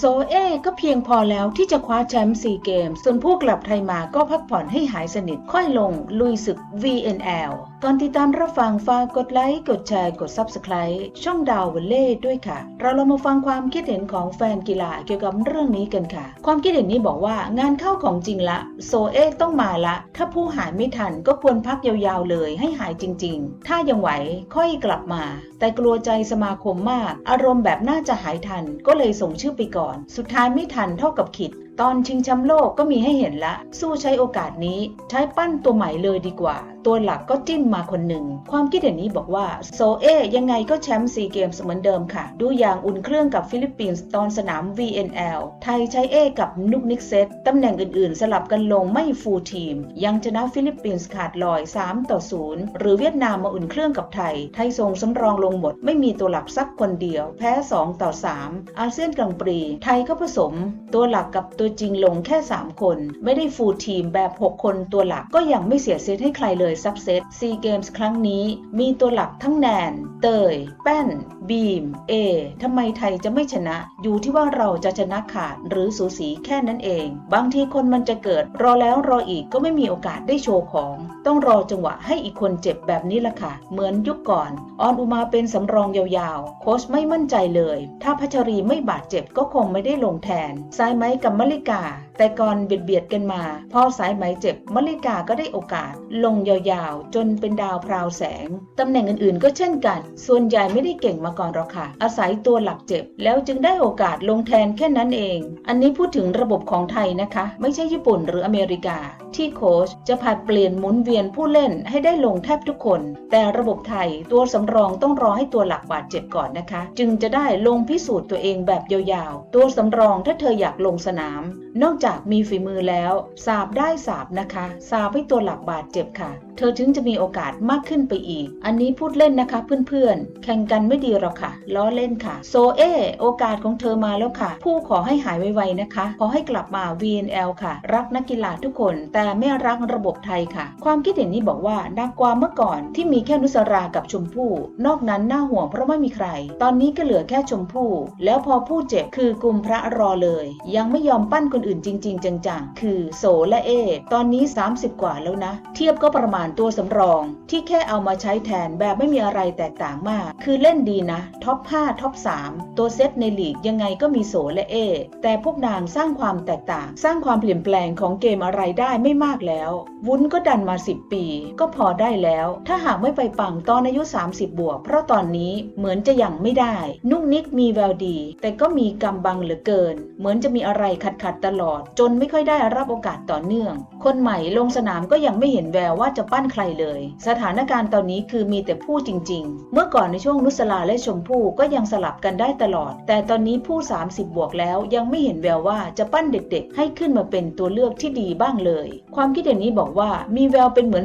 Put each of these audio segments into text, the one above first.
โซเอก็เพียงพอแล้วที่จะคว้าแชมป์ซีเกม ส่วนผู้กลับไทยมาก็พักผ่อนให้หายสนิทค่อยลงลุยศึก VNL ก่อนติดตามรับฟังฝากกดไลค์กดแชร์กด Subscribe ช่องดาววันเล่ด้วยค่ะ เราเรามาฟังความคิดเห็นของแฟนกีฬาเกี่ยวกับเรื่องนี้กันค่ะ ความคิดเห็นนี้บอกว่างานเข้าของจริงละ โซเอต้องมาละ ถ้าผู้หายไม่ทันก็ควรพักยาวๆเลยให้หายจริง ๆ ถ้ายังไหวค่อยกลับมา แต่กลัวใจสมาคมมาก อารมณ์แบบน่าจะหายทัน ก็เลยส่งชื่อไปก่อน สุดท้ายไม่ทันเท่ากับขิด ตอนชิงแชมป์โลกก็มีให้เห็นละ สู้ใช้โอกาสนี้ใช้ปั้นตัวใหม่เลยดีกว่า ตัวหลักก็จิ้มมาคนหนึ่ง ความคิดเห็นนี้บอกว่า โซเอยังไงก็แชมป์ซีเกมส์เหมือนเดิมค่ะ ดูอย่างอุ่นเครื่องกับฟิลิปปินส์ตอนสนาม VNL ไทยใช้เอกับนุกนิกเซตตำแหน่งอื่นๆ สลับกันลงไม่ฟูลทีม ยังชนะฟิลิปปินส์ขาดลอย 3 ต่อ 0 หรือเวียดนามมาอุ่นเครื่องกับไทย ไทยส่งสำรองลงหมด ไม่มีตัวหลักสักคนเดียว แพ้ 2 ต่อ 3 อาเซียนกลางปรี ไทยก็ผสม ตัวหลักกับตัวจริงลงแค่ 3 คน ไม่ได้ฟูลทีมแบบ 6 คนตัวหลักก็ยังไม่เสียเซตให้ใครเลยสักเซตซีเกมส์ครั้งนี้มีตัวหลักทั้งแนน เตย แป้น บีม เอทำไมไทยจะไม่ชนะ อยู่ที่ว่าเราจะชนะขาดหรือสูสีแค่นั้นเอง บางทีคนมันจะเกิดรอแล้วรออีกก็ไม่มีโอกาสได้โชว์ของ ต้องรอจังหวะให้อีกคนเจ็บแบบนี้ละค่ะ เหมือนยุคก่อน ออนอุมาเป็นสำรองยาวๆ โค้ชไม่มั่นใจเลย ถ้าพัชรีไม่บาดเจ็บก็คงไม่ได้ลงแทนสายไหมกับมะลิกา แต่ก่อนเบียดเบียดกันมา พอสายไหมเจ็บมลิกาก็ได้โอกาส ลงยาวๆ จนเป็นดาวพราวแสง ตำแหน่งอื่นๆ ก็เช่นกัน ส่วนใหญ่ไม่ได้เก่งมาก่อนหรอกค่ะ อาศัยตัวหลักเจ็บ แล้วจึงได้โอกาสลงแทนแค่นั้นเอง อันนี้พูดถึงระบบของไทยนะคะ ไม่ใช่ญี่ปุ่นหรืออเมริกา ที่โค้ชจะผัดเปลี่ยนหมุนเวียนผู้เล่นให้ได้ลงแทบทุกคน แต่ระบบไทยตัวสำรองต้องรอให้ตัวหลักบาดเจ็บก่อนนะคะ จึงจะได้ลงพิสูจน์ตัวเองแบบยาวๆ ตัวสำรองถ้าเธออยากลงสนามนอกจากมีฝีมือแล้ว สาบได้สาบนะคะ สาบให้ตัวหลักบาดเจ็บค่ะ เธอถึงจะมีโอกาสมากขึ้นไปอีก อันนี้พูดเล่นนะคะเพื่อนๆ แข่งกันไม่ดีหรอกค่ะ ล้อเล่นค่ะ โซเอโอกาสของเธอมาแล้วค่ะ ผู้ขอให้หายไวๆนะคะ ขอให้กลับมา VNL ค่ะ รักนักกีฬาทุกคน แต่ไม่รักระบบไทยค่ะ ความคิดเห็นนี้บอกว่านักกว่าเมื่อก่อนที่มีแค่นุสรากับชมพู่ นอกนั้นน่าห่วงเพราะไม่มีใคร ตอนนี้ก็เหลือแค่ชมพู่ แล้วพอผู้เจ็บคือกลุ่มพระรอเลย ยังไม่ยอมปั้นคนอื่นจริง ๆ จังๆ คือโสและเอ ตอนนี้ 30 กว่าแล้วนะ เทียบก็ประมาณตัวสำรอง ที่แค่เอามาใช้แทนแบบไม่มีอะไรแตกต่างมาก คือเล่นดีนะ ท็อป 5 ท็อป 3 ตัวเซตในลีกยังไงก็มีโสและเอ แต่พวกนางสร้างความแตกต่าง สร้างความเปลี่ยนแปลงของเกมอะไรได้ไม่มากแล้ว วุ้นก็ดันมา 10 ปี ก็พอได้แล้ว ถ้าหากไม่ไปปังตอนอายุ 30 บวก เพราะตอนนี้เหมือนจะยังไม่ได้ นุ่งนิกมีแววดี แต่ก็มีกำบังเหลือเกิน เหมือนจะมีอะไรขัดขัดตลอด จนไม่ค่อยได้รับโอกาสต่อเนื่อง คนใหม่ลงสนามก็ยังไม่เห็นแววว่าจะปั้นใครเลย สถานการณ์ตอนนี้คือมีแต่ผู้จริง ๆ เมื่อก่อนในช่วงนุสลาและชมพู่ก็ยังสลับกันได้ตลอด แต่ตอนนี้ผู้ 30 บวกแล้วยังไม่เห็นแววว่าจะปั้นเด็กๆ ให้ขึ้นมาเป็นตัวเลือกที่ดีบ้างเลย ความคิดเห็นนี้บอกว่ามีแววเป็นเหมือน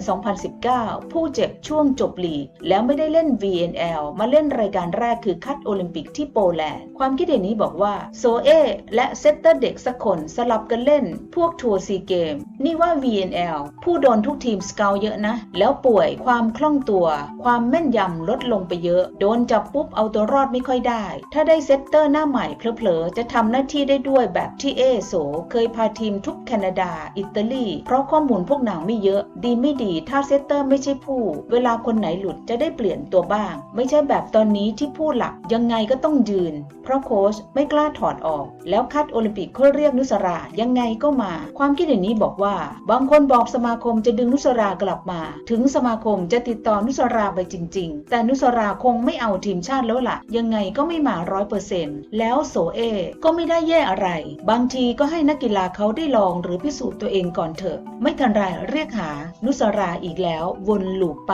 2019 ผู้เจ็บช่วงจบลีก แล้วไม่ได้เล่น VNL มาเล่นรายการแรกคือคัดโอลิมปิกที่โปแลนด์ความคิดเห็นนี้บอกว่าโซเอและเซตเตอร์เด็กสักคนสลับกันเล่น พวกทัวร์ซีเกมนี่ว่า VNL ผู้โดนทุกทีมสเกลเยอะนะ แล้วป่วยความคล่องตัว ความแม่นยำลดลงไปเยอะ โดนจับปุ๊บเอาตัวรอดไม่ค่อยได้ ถ้าได้เซตเตอร์หน้าใหม่เพลอๆจะทำหน้าที่ได้ด้วยแบบที่เอโสเคยพาทีมทุกแคนาดา อิตาลี เพราะข้อมูลพวกนางไม่เยอะ ดีไม่ดีถ้าเซตเตอร์ไม่ใช่ผู้ เวลาคนไหนหลุดจะได้เปลี่ยนตัวบ้าง ไม่ใช่แบบตอนนี้ที่ผู้หลักยังไงก็ต้องยืน เพราะโค้ชไม่กล้าถอดออก แล้วคัดโอลิมปิกเขาเรียกนุสรายังไงก็มา ความคิดเห็นนี้บอกว่า บางคนบอกสมาคมจะดึงนุสรากลับมา ถึงสมาคมจะติดต่อนุสราไปจริง ๆ แต่นุสราคงไม่เอาทีมชาติแล้วล่ะ ยังไงก็ไม่มาร้อยเปอร์เซ็นต์แล้วโซเอ ก็ไม่ได้แย่อะไร บางทีก็ให้นักกีฬาเขาได้ลองหรือพิสูจน์ตัวเองก่อนเถอะ ไม่ทันไรเรียกหานุสราอีกแล้ว วนลูปไป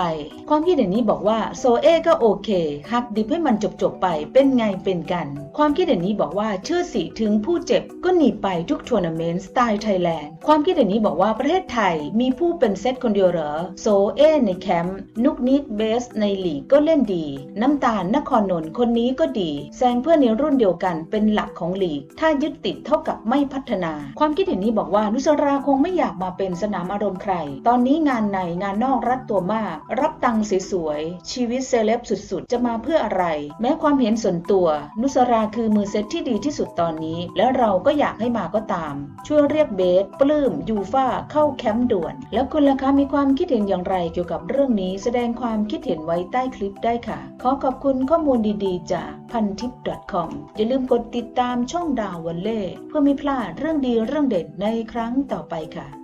ความคิดเห็นนี้บอกว่าโซเอก็โอเคหักดิบให้มันจบๆไปเป็นไงเป็นกัน ความคิดเห็นนี้บอกว่าเชื่อสิถึงผู้เจ็บก็หนีไปทุกทัวร์นาเมนต์สไตล์ไทยแลนด์ความคิดเห็นนี้บอกว่าประเทศไทยมีผู้เป็นเซตคนเดียวเหรอโซเอในแคมป์นุกนิกเบสในหลีกก็เล่นดี น้ำตาลนครนนท์คนนี้ก็ดี แซงเพื่อนในรุ่นเดียวกันเป็นหลักของหลีก ถ้ายึดติดเท่ากับไม่พัฒนา ความคิดเห็นนี้บอกว่านุสราคงไม่อยากมาเป็นสนามอารมณ์ใคร ตอนนี้งานในงานนอกรัดตัวมาก รับตังค์สวยๆชีวิตเซเลบสุดๆ จะมาเพื่ออะไร แม้ความเห็นส่วนตัว นุสราคือมือเซตที่ดีที่สุดตอนนี้ และเราก็อยากให้มาก็ตาม ช่วยเรียกเบสปลื้มยูฟ่าเข้าแคมป์ด่วน แล้วคุณล่ะคะมีความคิดเห็นอย่างไรเกี่ยวกับเรื่องนี้แสดงความคิดเห็นไว้ใต้คลิปได้ค่ะ ขอขอบคุณข้อมูลดีๆ จากพันทิป .com อย่าลืมกดติดตามช่องดาววันเล่เพื่อไม่พลาดเรื่องดีเรื่องเด็ดในครั้งต่อไปค่ะ